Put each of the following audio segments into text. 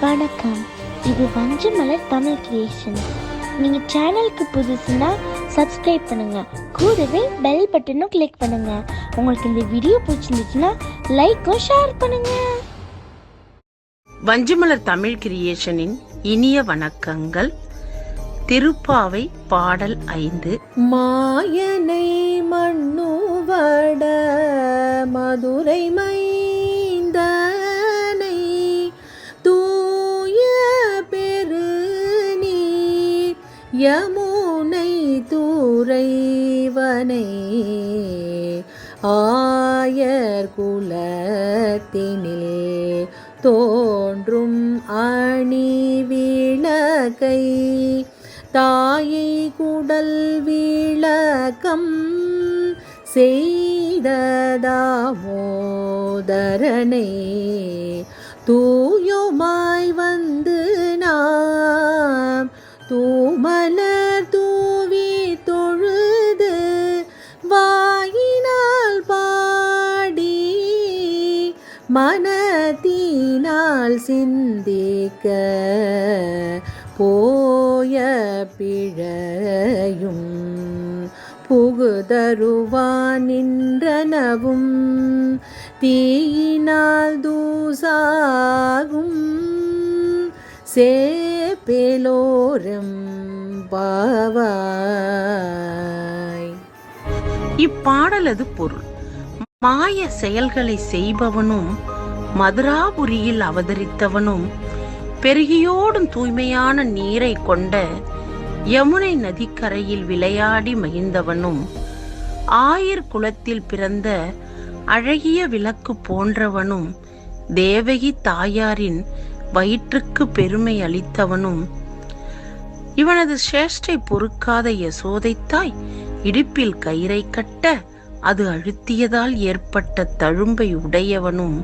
வணக்கம். இது வஞ்சமலர் தமிழ் கிரியேஷன் நீங்கள் சேனலுக்கு புதுசுன்னா சப்ஸ்கிரைப் பண்ணுங்க. கூடவே பெல் பட்டனும் கிளிக் பண்ணுங்க. உங்களுக்கு இந்த வீடியோ பிடிச்சிருந்துச்சுன்னா லைக்கும் ஷேர் பண்ணுங்க. வஞ்சிமலர் தமிழ் கிரியேஷனின் இனிய வணக்கங்கள். திருப்பாவை பாடல் ஐந்து. மாயனை மண்ணுவட யமுனை தூரைவனை ஆயர் குலத்தினில் தோன்றும் அணி விளக்கை தாயை குடல் விளக்கம் செய்ததாமோதரனை தூயுமாய் வந்த மனத்தினால் சிந்திக்க போய பிழையும் புகுதருவான் நின்றனவும் தீயினால் தூசாகும் சேப்பேலோரம் பாவாய். இப்பாடலது பொருள். மாய செயல்களை செய்பவனும் மதுராபுரியில் அவதரித்தவனும் பெருகியோடும் தூய்மையான நீரை கொண்ட யமுனை நதிக்கரையில் விளையாடி மகிழ்ந்தவனும் ஆயிர் குலத்தில் பிறந்த அழகிய விளக்கு போன்றவனும் தேவகி தாயாரின் வயிற்றுக்கு பெருமை அளித்தவனும் இவனது சேஷ்டை பொறுக்காத யசோதை தாய் இடுப்பில் கயிறை கட்ட அது அழுத்தியதால் ஏற்பட்ட தழும்பை உடையவனும்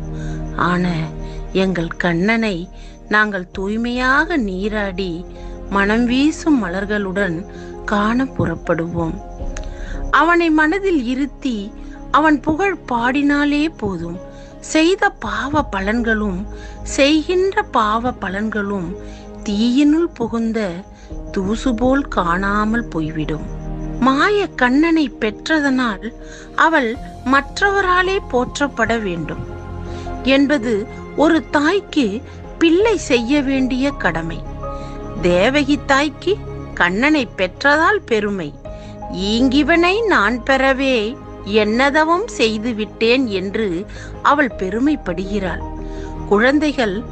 ஆன எங்கள் கண்ணனை நாங்கள் தூய்மையாக நீராடி மனம் வீசும் மலர்களுடன் காண புறப்படுவோம். அவனை மனதில் இருத்தி அவன் புகழ் பாடினாலே போதும். செய்த பாவ பலன்களும் செய்கின்ற பாவ பலன்களும் தீயினுள் புகுந்த தூசு போல் காணாமல் போய்விடும். மாய கண்ணனை பெற்றதனால் அவள் மற்றவராலே போற்றப்பட வேண்டும். என்பது ஒரு தாய்க்கு பிள்ளை செய்ய வேண்டிய கடமை. தேவகி தாய்க்கு கண்ணனை பெற்றதால் பெருமை. ஈங்கிவனை நான் பெறவே என்னதவம் செய்து விட்டேன் என்று அவள் பெருமைப்படுகிறாள். குழந்தைகள்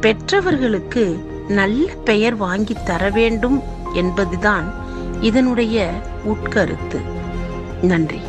பெற்றவர்களுக்கு நல்ல பெயர் வாங்கி தர வேண்டும் என்பதுதான் இதனுடைய உட்கருத்து. நன்றி.